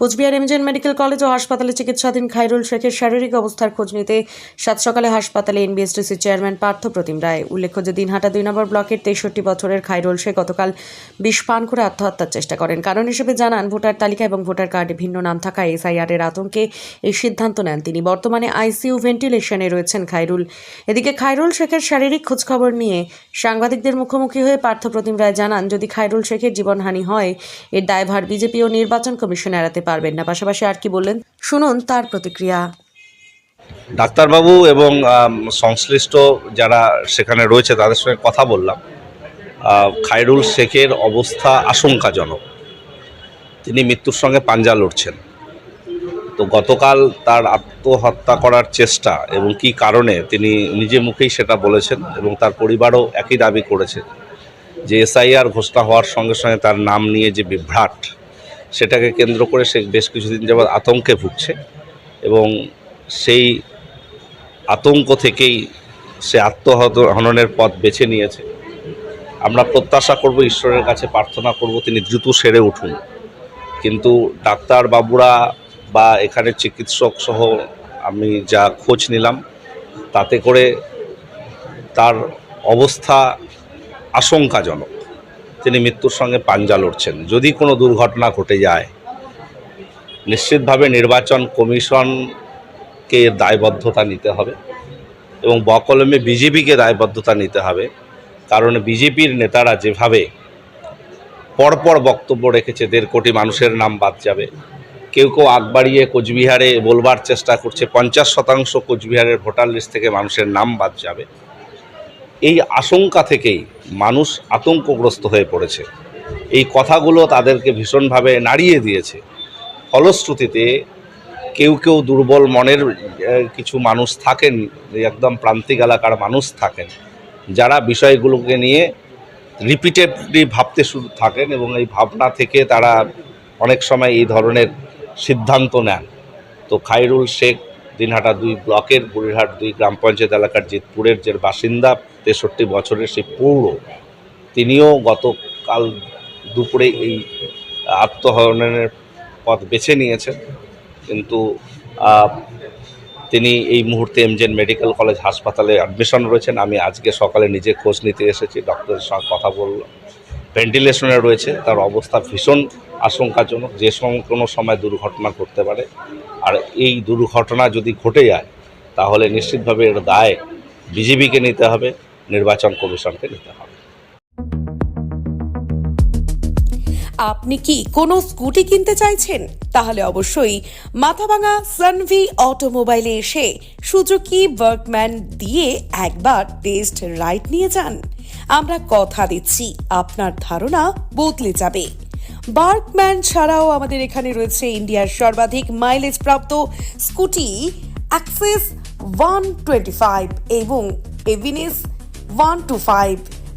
Cooch Behar MJN medical college ও হাসপাতালে চিকিৎসাধীন খাইরুল শেখের শারীরিক অবস্থার খোঁজ নিতে সাত সকালে হাসপাতালে এনবিএসটিসি চেয়ারম্যান পার্থ প্রতিম রায়। উল্লেখ্য যে দিনহাটা দুই নম্বর ব্লকের তেষট্টি বছরের খাইরুল শেখ গতকাল বিষ পান করে আত্মহত্যার চেষ্টা করেন। কারণ হিসেবে জানান, ভোটার তালিকা এবং ভোটার কার্ডে ভিন্ন নাম থাকা এসআইআর এর আতঙ্কে এই সিদ্ধান্ত নেন তিনি। বর্তমানে আইসিইউ ভেন্টিলেশনে রয়েছেন খাইরুল এদিকে খাইরুল শেখের শারীরিক খোঁজখবর নিয়ে সাংবাদিকদের মুখোমুখি হয়ে পার্থ প্রতিম রায় জানান, যদি খাইরুল শেখের জীবনহানি হয়, এর দায়ভার বিজেপি ও নির্বাচন কমিশন এড়াতে পারবেন না। পাশাপাশি আর কি বললেন? শুনুন তার প্রতিক্রিয়া। ডাক্তারবাবু এবং সংশ্লিষ্ট যারা সেখানে রয়েছে তাদের সঙ্গে কথা বললাম। খায়রুল শেখের অবস্থা আশঙ্কাজনক। তিনি মৃত্যুর সঙ্গে পাঞ্জা লড়ছেন। তো গতকাল তার আত্মহত্যা করার চেষ্টা এবং কি কারণে তিনি নিজে মুখেই সেটা বলেছেন এবং তার পরিবারও একই দাবি করেছে যে এসআইআর ঘোষণা হওয়ার সঙ্গে সঙ্গে তার নাম নিয়ে যে বিভ্রাট সেটাকে কেন্দ্র করে সে বেশ কিছুদিন যাবৎ আতঙ্কে ভুগছে এবং সেই আতঙ্ক থেকেই সে আত্মহত হননের পথ বেছে নিয়েছে। আমরা প্রত্যাশা করব, ঈশ্বরের কাছে প্রার্থনা করব, তিনি দ্রুত সেরে উঠুন। কিন্তু ডাক্তার বাবুরা বা এখানে চিকিৎসক সহ আমি যা খোঁজ নিলাম, তাতে করে তার অবস্থা আশঙ্কাজনক। তিনি মৃত্যুর সঙ্গে পাঞ্জা লড়ছেন। যদি কোনো দুর্ঘটনা ঘটে যায়, নিশ্চিতভাবে নির্বাচন কমিশনকে দায়বদ্ধতা নিতে হবে এবং বকলমে বিজেপিকে দায়বদ্ধতা নিতে হবে। কারণ বিজেপির নেতারা যেভাবে পরপর বক্তব্য রেখেছে, দেড় কোটি মানুষের নাম বাদ যাবে। কেউ কেউ আগ বাড়িয়ে কোচবিহারে বলবার চেষ্টা করছে, পঞ্চাশ শতাংশ কোচবিহারের ভোটার লিস্ট থেকে মানুষের নাম বাদ যাবে। এই আশঙ্কা থেকেই মানুষ আতঙ্কগ্রস্ত হয়ে পড়েছে। এই কথাগুলো তাদেরকে ভীষণভাবে নাড়িয়ে দিয়েছে। ফলশ্রুতিতে কেউ কেউ দুর্বল মনের কিছু মানুষ থাকেন, একদম প্রান্তিক এলাকার মানুষ থাকেন, যারা বিষয়গুলোকে নিয়ে রিপিটেডলি ভাবতে শুরু, থাকেন এবং এই ভাবনা থেকে তারা অনেক সময় এই ধরনের সিদ্ধান্ত নেন। তো খাইরুল শেখ দিনহাটা দুই ব্লকের বুড়িরহাট দুই গ্রাম পঞ্চায়েত এলাকার জিতপুরের যে বাসিন্দা তেষট্টি বছরের সেই পৌর, তিনিও গতকাল দুপুরে এই আত্মহরণের পথ বেছে নিয়েছেন। কিন্তু তিনি এই মুহূর্তে এমজেন মেডিকেল কলেজ হাসপাতালে অ্যাডমিশন রয়েছেন। আমি আজকে সকালে নিজে খোঁজ নিতে এসেছি ডক্টরের সঙ্গে কথা বললাম। ভেন্টিলেশনে রয়েছে, তার অবস্থা ভীষণ আশঙ্কাজনক, যে কোনো সময় দুর্ঘটনা ঘটতে পারে। আর এই দুর্ঘটনা যদি ঘটে যায়, তাহলে নিশ্চিতভাবে এর দায় বিজেপিকে নিতে হবে, নির্বাচন কমিশনকে নিতে হবে। আপনি কি কোনো স্কুটি কিনতে চাইছেন? তাহলে অবশ্যই মাথাভাঙা সানভি অটোমোবাইলে এসে সুজুকি ওয়ার্কম্যান দিয়ে একবার টেস্ট রাইড নিয়ে যান। আমরা কথা দিচ্ছি। আপনার ধারণা বদলে যাবে। বার্কম্যান ছাড়াও আমাদের এখানে রয়েছে ইন্ডিয়ার সর্বাধিক মাইলেজ প্রাপ্ত Scooty Access one twenty five এবং এভিনেস ওয়ান টু ফাইভ।